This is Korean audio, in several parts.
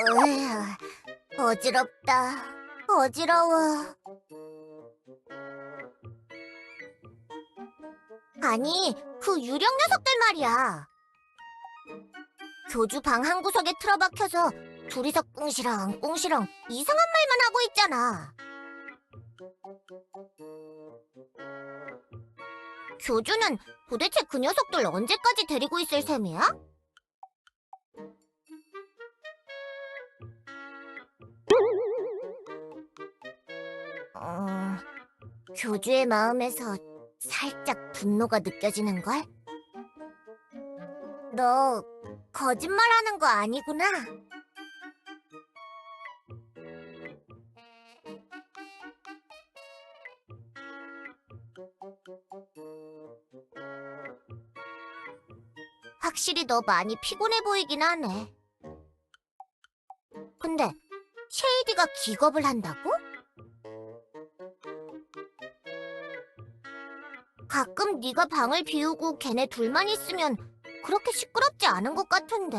으, 어지럽다. 어지러워. 아니, 그 유령 녀석들 말이야. 교주 방 한 구석에 틀어박혀서 둘이서 꿍시렁 꿍시렁 이상한 말만 하고 있잖아. 교주는 도대체 그 녀석들 언제까지 데리고 있을 셈이야? 어, 교주의 마음에서 살짝 분노가 느껴지는걸? 너 거짓말하는 거 아니구나. 확실히 너 많이 피곤해 보이긴 하네. 근데 쉐이디가 기겁을 한다고? 가끔 네가 방을 비우고 걔네 둘만 있으면 그렇게 시끄럽지 않은 것 같은데?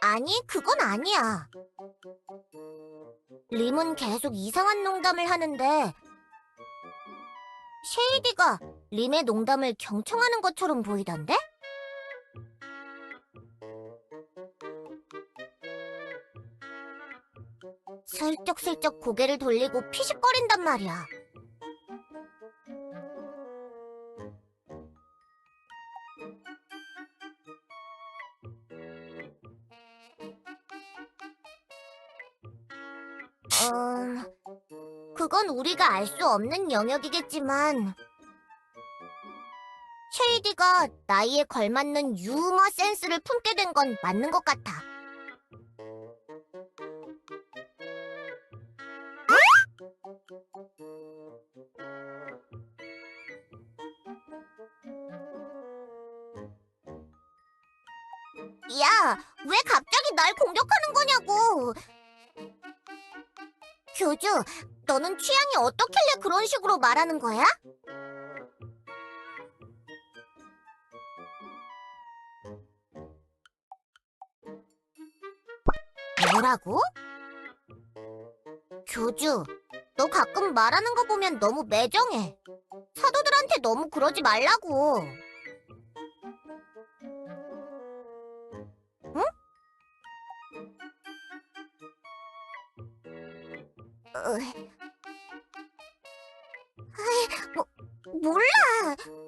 아니, 그건 아니야. 림은 계속 이상한 농담을 하는데 쉐이디가 림의 농담을 경청하는 것처럼 보이던데? 슬쩍슬쩍 고개를 돌리고 피식거린단 말이야. 어, 그건 우리가 알 수 없는 영역이겠지만 쉐이디가 나이에 걸맞는 유머 센스를 품게 된 건 맞는 것 같아. 야, 왜 갑자기 날 공격하는 거냐고. 교주, 너는 취향이 어떻길래 그런 식으로 말하는 거야? 뭐라고? 교주, 너 가끔 말하는 거 보면 너무 매정해. 사도들한테 너무 그러지 말라고. 응? 어... 에이, 뭐, 몰라.